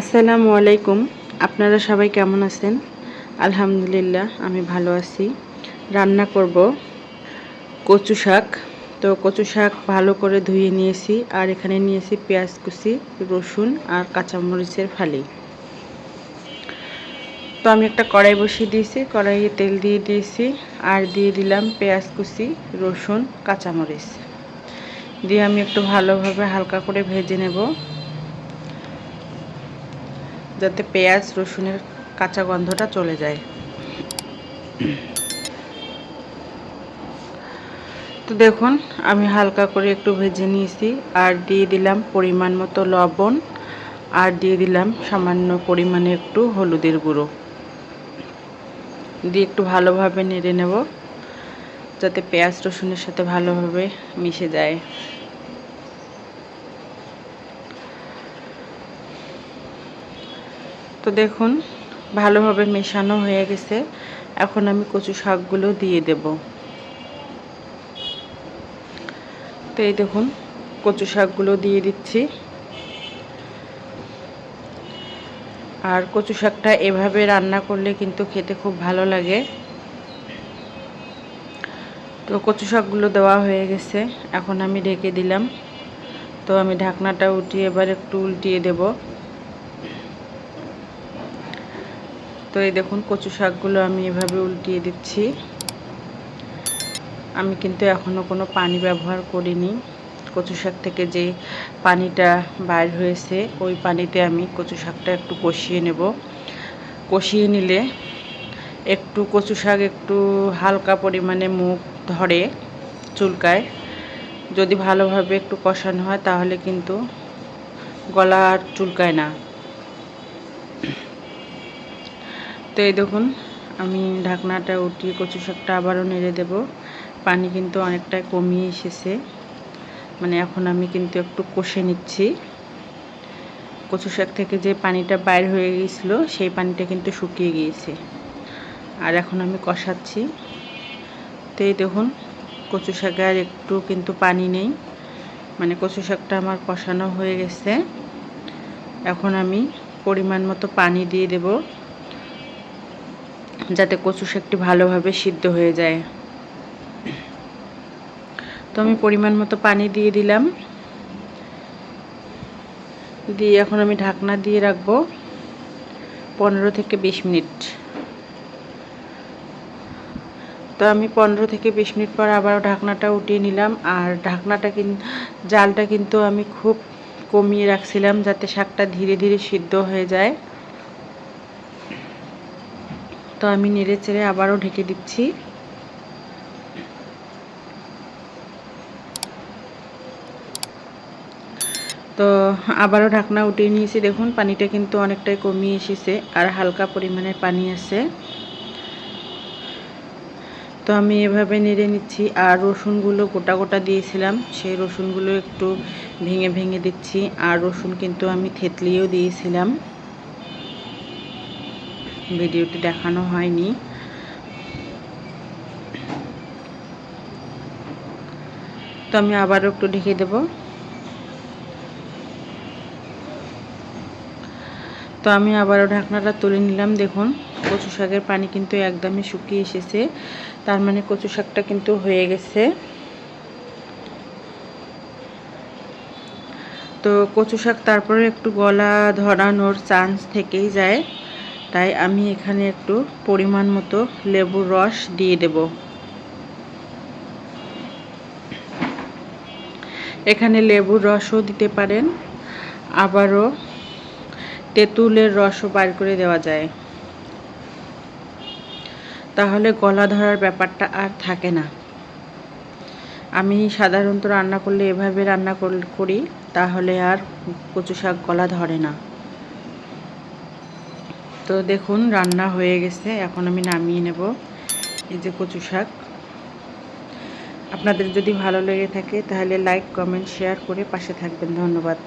আসসালামু আলাইকুম। আপনারা সবাই কেমন আছেন? আলহামদুলিল্লাহ, আমি ভালো আছি। রান্না করব। কচু শাক। তো কচু শাক ভালো করে ধুয়ে নিয়েছি আর এখানে নিয়েছি পেঁয়াজ কুচি, রসুন আর কাঁচামরিচের ফালি। তো আমি একটা কড়াই বসিয়ে দিয়েছি, কড়াইয়ে তেল দিয়ে দিয়েছি আর দিয়ে দিলাম পেঁয়াজ কুচি, রসুন, কাঁচামরিচ। দিয়ে আমি একটু ভালোভাবে হালকা করে ভেজে নেব। যাতে পেঁয়াজ, রসুনের কাঁচা গন্ধটা চলে যায়। তো দেখুন, আমি হালকা করে একটু ভেজে নিয়েছি আর দিয়ে দিলাম পরিমাণ মতো লবণ আর দিয়ে দিলাম সামান্য পরিমাণে একটু হলুদের গুঁড়ো। দিয়ে একটু ভালোভাবে নেড়ে নেব যাতে পেঁয়াজ, রসুনের সাথে ভালোভাবে মিশে যায়। তো দেখুন, ভালোভাবে মেশানো হয়ে গেছে। এখন আমি কচু শাকগুলো দিয়ে দেব। তো এই দেখুন, কচু শাকগুলো দিয়ে দিচ্ছি। আর কচু শাকটা এভাবে রান্না করলে কিন্তু খেতে খুব ভালো লাগে। তো কচু শাকগুলো দেওয়া হয়ে গেছে। এখন আমি ঢেকে দিলাম। তো আমি ঢাকনাটা উঠিয়ে এবার একটু উল্টিয়ে দেবো। তো এই দেখুন, কচু শাকগুলো আমি এভাবে উল্টিয়ে দিচ্ছি। আমি কিন্তু এখনও কোনো পানি ব্যবহার করিনি। কচু শাক থেকে যে পানিটা বাইর হয়েছে, ওই পানিতে আমি কচু শাকটা একটু কষিয়ে নেব। কষিয়ে নিলে একটু কচু শাক একটু হালকা পরিমাণে মুখ ধরে চুলকায়। যদি ভালোভাবে একটু কষানো হয়, তাহলে কিন্তু গলা আর চুলকায় না। তো এই দেখুন, আমি ঢাকনাটা উঠিয়ে কচু শাকটা আবারও নেড়ে দেব। পানি কিন্তু অনেকটাই কমিয়ে এসেছে। মানে এখন আমি কিন্তু একটু কষে নিচ্ছি। কচু শাক থেকে যে পানিটা বাইর হয়ে গিয়েছিল, সেই পানিটা কিন্তু শুকিয়ে গিয়েছে। আর এখন আমি কষাচ্ছি। তো এই দেখুন, কচু শাকে আর একটু কিন্তু পানি নেই। মানে কচু শাকটা আমার কষানো হয়ে গেছে। এখন আমি পরিমাণ মতো পানি দিয়ে দেবো। যাতে কচু শাকটি ভালোভাবে সিদ্ধ হয়ে যায়। তো আমি পরিমাণ মতো পানি দিয়ে দিলাম। দিয়ে এখন আমি ঢাকনা দিয়ে রাখব পনেরো থেকে বিশ মিনিট। তো আমি পনেরো থেকে বিশ মিনিট পর আবার ঢাকনাটা উঠিয়ে নিলাম। আর ঢাকনাটা কিন্তু জালটা কিন্তু আমি খুব কমিয়ে রাখছিলাম যাতে শাকটা ধীরে ধীরে সিদ্ধ হয়ে যায়। তো আমি নেড়ে চেড়ে আবারও ঢেকে দিচ্ছি। তো আবারও ঢাকনা উঠিয়ে নিয়েছি। দেখুন, পানিটা কিন্তু অনেকটাই কমিয়ে এসেছে আর হালকা পরিমাণে পানি আছে। তো আমি এভাবে নেড়ে নিচ্ছি আর রসুনগুলো গোটা গোটা দিয়েছিলাম। সেই রসুনগুলো একটু ভেঙে ভেঙে দিচ্ছি। আর রসুন কিন্তু আমি থেতলিয়েও দিয়েছিলাম। ভিডিওটি দেখানো হয়নি। তো আমি আবারও একটু ঢেকে দেব। তো আমি আবারও ঢাকনাটা তুলে নিলাম। দেখুন, কচু শাকের পানি কিন্তু একদমই শুকিয়ে এসেছে। তার মানে কচু শাকটা কিন্তু হয়ে গেছে। তো কচু শাক তারপরে একটু গলা ধরানোর চান্স থেকেই যায়। তাই আমি এখানে একটু পরিমাণ মতো লেবুর রস দিয়ে দেব। এখানে লেবুর রসও দিতে পারেন, আবারও তেঁতুলের রসও বার করে দেওয়া যায়। তাহলে গলা ধরার ব্যাপারটা আর থাকে না। আমি সাধারণত রান্না করলে এভাবে রান্না করি তাহলে আর কচু শাক গলা ধরে না। তো দেখুন, রান্না হয়ে গেছে। এখন আমি নামিয়ে নেব এই যে কচু শাক। আপনাদের যদি ভালো লেগে থাকে, তাহলে লাইক কমেন্ট শেয়ার করে পাশে থাকবেন। ধন্যবাদ।